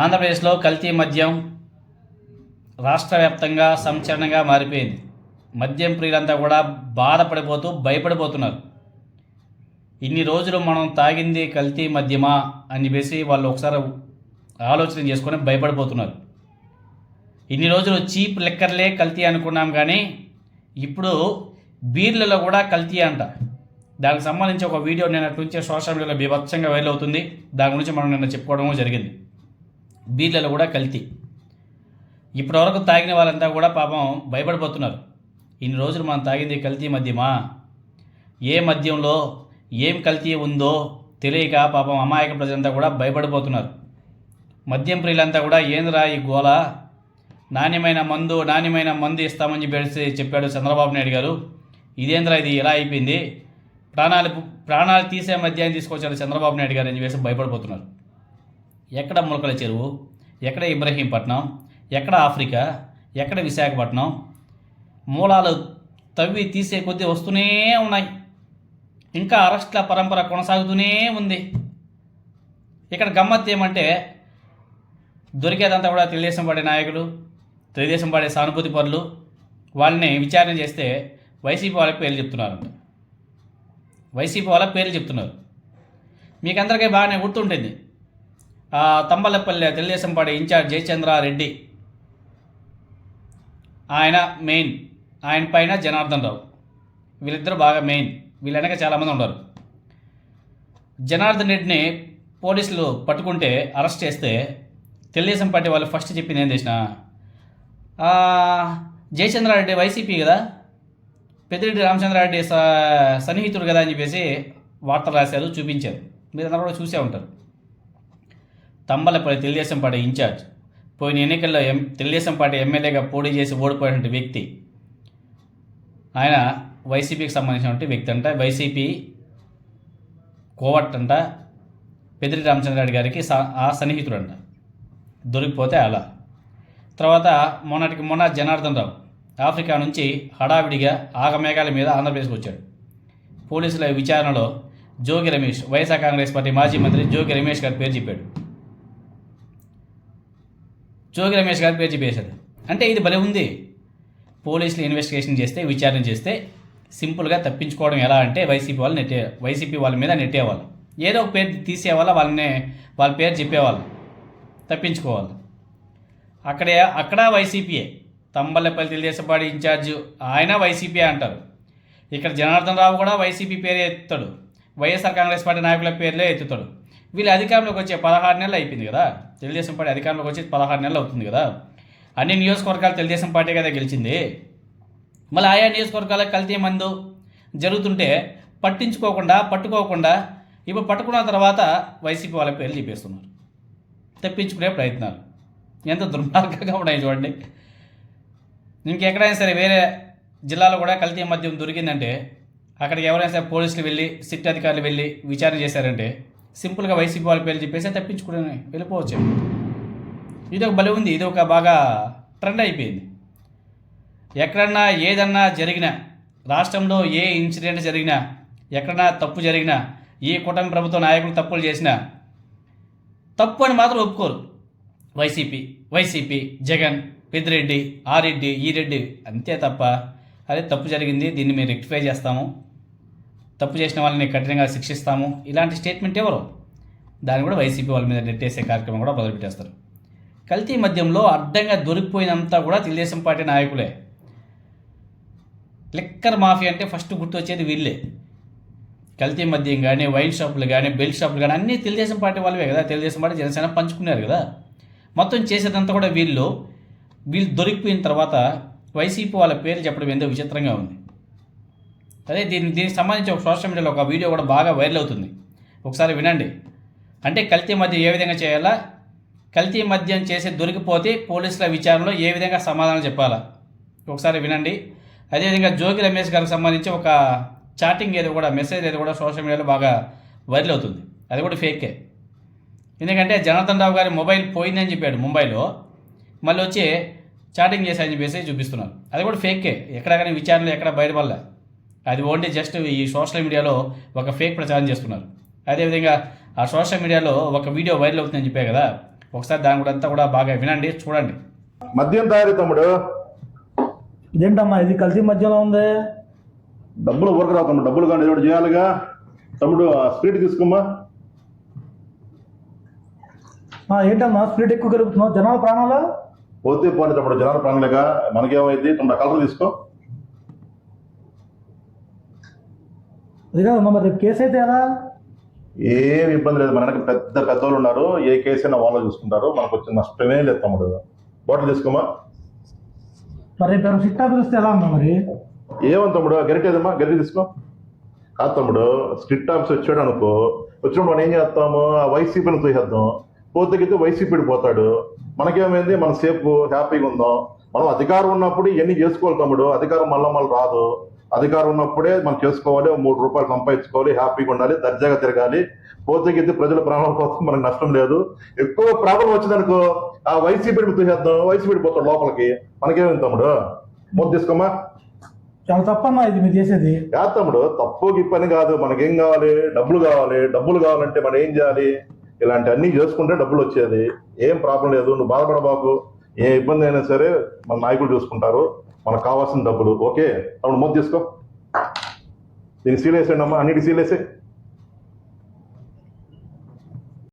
ఆంధ్రప్రదేశ్లో కల్తీ మద్యం రాష్ట్ర వ్యాప్తంగా సంచలనంగా మారిపోయింది. మద్యం ప్రియులంతా కూడా బాధపడిపోతూ భయపడిపోతున్నారు. ఇన్ని రోజులు మనం తాగింది కల్తీ మద్యమా అని చెప్పేసి వాళ్ళు ఒకసారి ఆలోచన చేసుకొని భయపడిపోతున్నారు. ఇన్ని రోజులు చీప్ లెక్కర్లే కల్తీ అనుకున్నాం కానీ ఇప్పుడు బీర్లలో కూడా కల్తీ అంట. దానికి సంబంధించి ఒక వీడియో నేను అటు నుంచే సోషల్ మీడియాలో బీభత్సంగా వైరల్ అవుతుంది. దాని గురించి మనం నిన్న చెప్పుకోవడము జరిగింది. బీర్లలో కూడా కల్తీ. ఇప్పటివరకు తాగిన వాళ్ళంతా కూడా పాపం భయపడిపోతున్నారు. ఇన్ని రోజులు మనం తాగింది కల్తీ మద్యమా? ఏ మద్యంలో ఏం కల్తీ ఉందో తెలియక పాపం అమాయక ప్రజలంతా కూడా భయపడిపోతున్నారు. మద్యం ప్రియులంతా కూడా ఏందిరా ఈ గోల? నాణ్యమైన మందు నాణ్యమైన మందు ఇస్తామని చెప్పేసి చెప్పాడు చంద్రబాబు నాయుడు గారు. ఇదేంద్రా ఇది? ఎలా అయిపోయింది. ప్రాణాలు ప్రాణాలు తీసే మద్యాన్ని తీసుకొచ్చాడు చంద్రబాబు నాయుడు గారు అని చెప్పేసి భయపడిపోతున్నారు. ఎక్కడ ములకల చెరువు? ఎక్కడ ఇబ్రహీంపట్నం? ఎక్కడ ఆఫ్రికా? ఎక్కడ విశాఖపట్నం? మూలాలు తవ్వి తీసే కొద్దీ వస్తూనే ఉన్నాయి. ఇంకా అరెస్ట్ల పరంపర కొనసాగుతూనే ఉంది. ఇక్కడ గమ్మత్ ఏమంటే దొరికేదంతా కూడా తెలుగుదేశం పాడే నాయకులు తెలుగుదేశం పాడే సానుభూతి పరులు వాళ్ళని విచారణ చేస్తే వైసీపీ వాళ్ళ పేర్లు చెప్తున్నారంట. వైసీపీ వాళ్ళ పేర్లు చెప్తున్నారు. మీకు అందరికీ బాగానే గుర్తుంటుంది. Thamballapalle Telugu Desam party incharge Jayachandra Reddy. ఆయన మెయిన్. ఆయన పైన జనార్దన్ రావు. వీళ్ళిద్దరు బాగా మెయిన్. వీళ్ళ వెనక చాలామంది ఉన్నారు. జనార్దన్ రెడ్డిని పోలీసులు పట్టుకుంటే అరెస్ట్ చేస్తే తెలుగుదేశం పార్టీ వాళ్ళు ఫస్ట్ చెప్పింది ఏం చేసిన జయచంద్రారెడ్డి వైసీపీ కదా? పెద్దిరెడ్డి రామచంద్రారెడ్డి స సన్నిహితుడు కదా అని చెప్పేసి వార్తలు రాశారు చూపించారు. మీరు అందరూ కూడా చూసే ఉంటారు. Thamballapalle Telugu Desam party incharge. పోయిన ఎన్నికల్లో ఎం తెలుగుదేశం పార్టీ ఎమ్మెల్యేగా పోటీ చేసి ఓడిపోయినటువంటి వ్యక్తి. ఆయన వైసీపీకి సంబంధించినటువంటి వ్యక్తి అంట. వైసీపీ కోవట్ అంట. పెద్దిరెడ్డి రామచంద్రారెడ్డి గారికి స- ఆ సన్నిహితుడు అంట. దొరికిపోతే అలా. తర్వాత మొన్నటికి మొన్న జనార్దన్ రావు ఆఫ్రికా నుంచి హడావిడిగా ఆగమేఘాల మీద ఆంధ్రప్రదేశ్కి వచ్చాడు. పోలీసుల విచారణలో Jogi Ramesh YSR Congress party మాజీ మంత్రి జోగి రమేష్ గారి పేరు చెప్పాడు. జోగి రమేష్ గారి పేరు చెప్పేశాడు అంటే ఇది భలే ఉంది. పోలీసులు ఇన్వెస్టిగేషన్ చేస్తే విచారణ చేస్తే సింపుల్గా తప్పించుకోవడం ఎలా అంటే వైసీపీ వాళ్ళు నెట్టే వైసీపీ వాళ్ళ మీద నెట్టేవాళ్ళు. ఏదో ఒక పేరు తీసేవాళ్ళ వాళ్ళని వాళ్ళ పేరు చెప్పేవాళ్ళు. తప్పించుకోవాలి. అక్కడే అక్కడ వైసీపీయే. తంబలపల్లి తెలుగుదేశం పార్టీ ఇన్ఛార్జ్ ఆయన వైసీపీ అంటారు. ఇక్కడ జనార్దన్ రావు కూడా వైసీపీ పేరే ఎత్తుతాడు. వైఎస్ఆర్ కాంగ్రెస్ పార్టీ నాయకుల పేర్లే ఎత్తుతాడు. వీళ్ళు అధికారంలోకి వచ్చే పదహారు నెలలు అయిపోయింది కదా. తెలుగుదేశం పార్టీ అధికారంలోకి వచ్చి పదహారు నెలలు అవుతుంది కదా. అన్ని నియోజకవర్గాలు తెలుగుదేశం పార్టీ కదా గెలిచింది. మళ్ళీ ఆయా నియోజకవర్గాలకు కల్తీ మందు జరుగుతుంటే పట్టించుకోకుండా పట్టుకోకుండా ఇప్పుడు పట్టుకున్న తర్వాత వైసీపీ వాళ్ళ పేర్లు చెప్పేస్తున్నారు తప్పించుకునే ప్రయత్నాలు. ఎంత దుర్మార్గంగా ఉన్నాయి చూడండి. ఇంకెక్కడైనా సరే వేరే జిల్లాలో కూడా కల్తీ మద్యం దొరికిందంటే అక్కడికి ఎవరైనా సరే పోలీసులు వెళ్ళి సిట్ అధికారులు వెళ్ళి విచారణ చేశారంటే సింపుల్గా వైసీపీ వాళ్ళ పేరు చెప్పేసి తప్పించుకుని వెళ్ళిపోవచ్చు ఇది ఒక బలి ఉంది ఇది ఒక బాగా ట్రెండ్ అయిపోయింది. ఎక్కడన్నా ఏదన్నా జరిగినా రాష్ట్రంలో ఏ ఇన్సిడెంట్ జరిగినా ఎక్కడన్నా తప్పు జరిగినా ఏ కూటమి ప్రభుత్వ నాయకులు తప్పులు చేసినా తప్పు అని మాత్రం ఒప్పుకోరు. వైసీపీ వైసీపీ జగన్ పెద్దిరెడ్డి ఆరెడ్డి ఈరెడ్డి అంతే తప్ప అదే తప్పు జరిగింది దీన్ని మేము రెక్టిఫై చేస్తాము. తప్పు చేసిన వాళ్ళని కఠినంగా శిక్షిస్తాము. ఇలాంటి స్టేట్మెంట్ ఎవరు? దాన్ని కూడా వైసీపీ వాళ్ళ మీద నెట్టేసే కార్యక్రమం కూడా మొదలుపెట్టేస్తారు. కల్తీ మద్యంలో అడ్డంగా దొరికిపోయినంతా కూడా తెలుగుదేశం పార్టీ నాయకులే. లిక్కర్ మాఫియా అంటే ఫస్ట్ గుర్తొచ్చేది వీళ్ళే. కల్తీ మద్యం కానీ వైన్ షాపులు కానీ బెల్ట్ షాపులు కానీ అన్నీ తెలుగుదేశం పార్టీ వాళ్ళవే కదా. తెలుగుదేశం పార్టీ జనసేన పంచుకున్నారు కదా. మొత్తం చేసేదంతా కూడా వీళ్ళు. వీళ్ళు దొరికిపోయిన తర్వాత వైసీపీ వాళ్ళ పేర్లు చెప్పడం ఎంతో విచిత్రంగా ఉంది. అదే దీని దీనికి సంబంధించి ఒక సోషల్ మీడియాలో ఒక వీడియో కూడా బాగా వైరల్ అవుతుంది. ఒకసారి వినండి. అంటే కల్తీ మద్యం ఏ విధంగా చేయాలా? కల్తీ మద్యం చేసి దొరికిపోతే పోలీసుల విచారణలో ఏ విధంగా సమాధానం చెప్పాలా? ఒకసారి వినండి. అదేవిధంగా జోగి రమేష్ గారికి సంబంధించి ఒక చాటింగ్ ఏదో కూడా మెసేజ్ ఏదో కూడా సోషల్ మీడియాలో బాగా వైరల్ అవుతుంది. అది కూడా ఫేకే ఎందుకంటే జనార్దన్ రావు గారి మొబైల్ పోయిందని చెప్పాడు ముంబైలో. మళ్ళీ వచ్చి చాటింగ్ చేశాయని చెప్పేసి చూపిస్తున్నారు. అది కూడా ఫేకే ఎక్కడ కానీ విచారణలు ఎక్కడ బయటపడలేదు అది ఓన్లీ జస్ట్ ఈ సోషల్ మీడియాలో ఒక ఫేక్ ప్రచారం చేస్తున్నారు. అదేవిధంగా ఆ సోషల్ మీడియాలో ఒక వీడియో వైరల్ అవుతుందని చెప్పే కదా ఒకసారి దాని కూడా అంతా కూడా బాగా వినండి చూడండి. మద్యం తయారీ తమ్ముడు. ఇదేంటమ్మా ఇది కల్తీ మధ్యలో ఉంది? డబ్బులు ఊరకు రావు తమ్ముడు డబ్బులు కానీ ఏదో చేయాలిగా. తమ్ముడు ఆ స్పీడ్ తీసుకోమ్మా. ఆ, ఏంటమ్మా స్పీడ్ ఎక్కువ కలుపుతున్నావు? జనాల ప్రాణాలు? పోతే పోనీ తమ్ముడు జనాల ప్రాణాలుగా? మనకేమైంది? తమ్ముడు కలర్ తీసుకో. అది కాదమ్మా మరి రేపు కేసు అయితే ఎలా? ఏం ఇబ్బంది లేదు. మన వెనక పెద్ద పెద్దోళ్ళు ఉన్నారు. ఏ కేసు అయినా వాళ్ళు చూసుకుంటారు. మనకు వచ్చిన నష్టమే లేదు తమ్ముడు. బాటిల్ తీసుకోమా? మరి రేపు ఎవరు సిట్టా పిలిస్తే ఎలా అమ్మా మరి? ఏమని తమ్ముడు? గరిటె ఏదమ్మా? గరిటె తీసుకో. కాదు తమ్ముడు స్ట్రిక్ట్ ఆఫీస్ వచ్చాడు అనుకో. వచ్చినప్పుడు మనం ఏం చేస్తాము? ఆ వైసీపీని చూసేద్దాం పోతేగితే వైసీపీ పోతాడు. మనకేమైంది? మన సేపు హ్యాపీగా ఉందాం. మనం అధికారం ఉన్నప్పుడు ఇవన్నీ చేసుకోవాలి తమ్ముడు. అధికారం మళ్ళీ మళ్ళీ రాదు. అధికారం ఉన్నప్పుడే మనం చేసుకోవాలి మూడు రూపాయలు సంపాదించుకోవాలి హ్యాపీగా ఉండాలి దర్జాగా తిరగాలి. పోతేగితే ప్రజల ప్రాణాల కోసం మనకు నష్టం లేదు. ఎక్కువ ప్రాబ్లం వచ్చిందనుకో ఆ వైసీపీ చూసేద్దాం వైసీపీ పోతాడు లోపలికి. మనకేమైంది తమ్ముడు? మొద్దు తీసుకోమా చాలా తప్పమ్మా ఇది మీరు చేసేది. కాదు తమ్ముడు తప్పు పని కాదు. మనకేం కావాలి? డబ్బులు కావాలి. డబ్బులు కావాలంటే మనం ఏం చేయాలి? ఇలాంటి అన్ని చేసుకుంటే డబ్బులు వచ్చేది. ఏం ప్రాబ్లం లేదు. నువ్వు బాధపడబాకు. ఏ ఇబ్బంది అయినా సరే మన నాయకులు చూసుకుంటారు. మనకు కావాల్సిన డబ్బులు. ఓకే అవును మొద్దు తీసుకో. దీన్ని సీలేసేయండి అమ్మా అన్నిటి సీలేసే